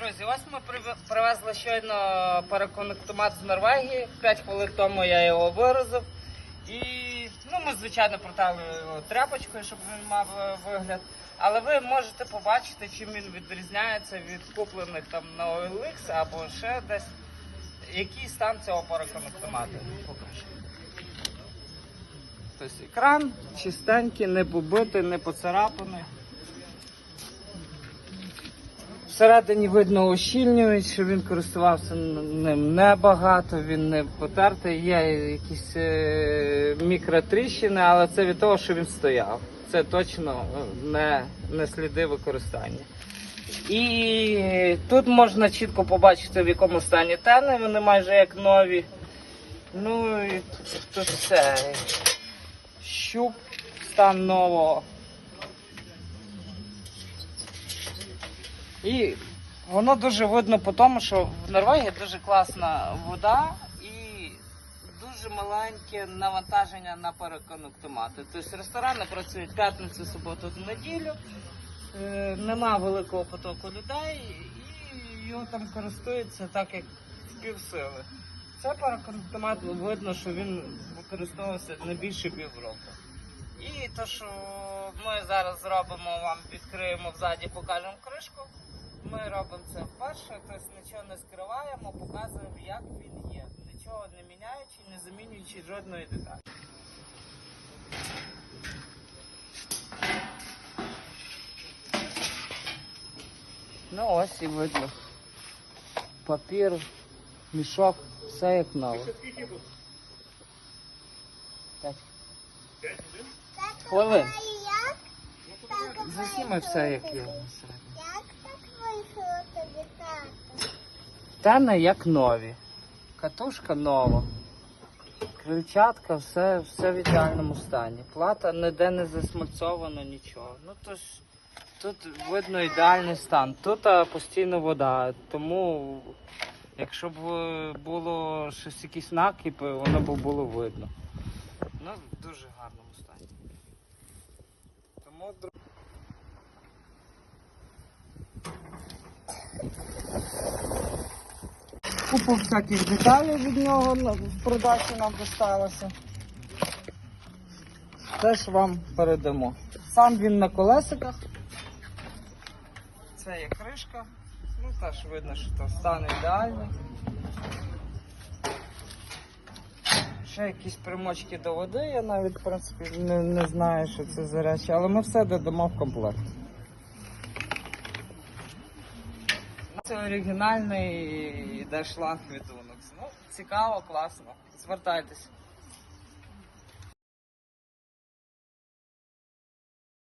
Друзі, ось ми привезли щойно параконектомат з Норвегії. 5 хвилин тому я його виразив. І ну, ми, звичайно, протерли його тряпочкою, щоб він мав е, вигляд. Але ви можете побачити, чим він відрізняється від куплених там на OLX або ще десь. Який стан цього параконектомату? Покажу. Тобто екран чистенький, не побитий, не поцарапаний. Всередині видно ощільнювач, що він користувався ним небагато, він не потертий. Є якісь е, мікротріщини, але це від того, що він стояв. Це точно е, не, не сліди використання. І тут можна чітко побачити, в якому стані тени, вони майже як нові. Ну і тут все. Щуп, стан нового. І воно дуже видно по тому, що в Норвегії дуже класна вода і дуже маленьке навантаження на переконуктомати. Тобто ресторани працюють п'ятницю, суботу, неділю, е, нема великого потоку людей, і його там користуються так, як в півсили. Це параконтомат видно, що він використовувався не більше півроку. І то, що ми зараз зробимо, вам відкриємо взаді, покажемо кришку. Ми робимо це вперше, тобто нічого не скриваємо, показуємо, як він є. Нічого не міняючи, не замінюючи жодної деталі. Ну ось і видно. Папір, мішок, все як нове. Хвилин. Засніми все, як є. Як так вийшло тобі тато? Тени як нові. Катушка нова. Крильчатка, все, все в ідеальному стані. Плата ніде не засмальцовано, нічого. Ну то ж тут видно ідеальний стан. Тут а, постійно вода, тому якщо б е, було щось якісь накипи, воно б було видно. Ну, в дуже гарному стані. Тому Купу всяких деталей від нього в продачі нам досталося. Теж вам передамо. Сам він на колесиках. Це є кришка. Ну теж видно, що то стан ідеальний. Ще якісь примочки до води, я навіть в принципі не, не знаю, що це за речі, але ми все додамо в комплект. Це оригінальний йде шланг. Ну, цікаво, класно. Звертайтесь.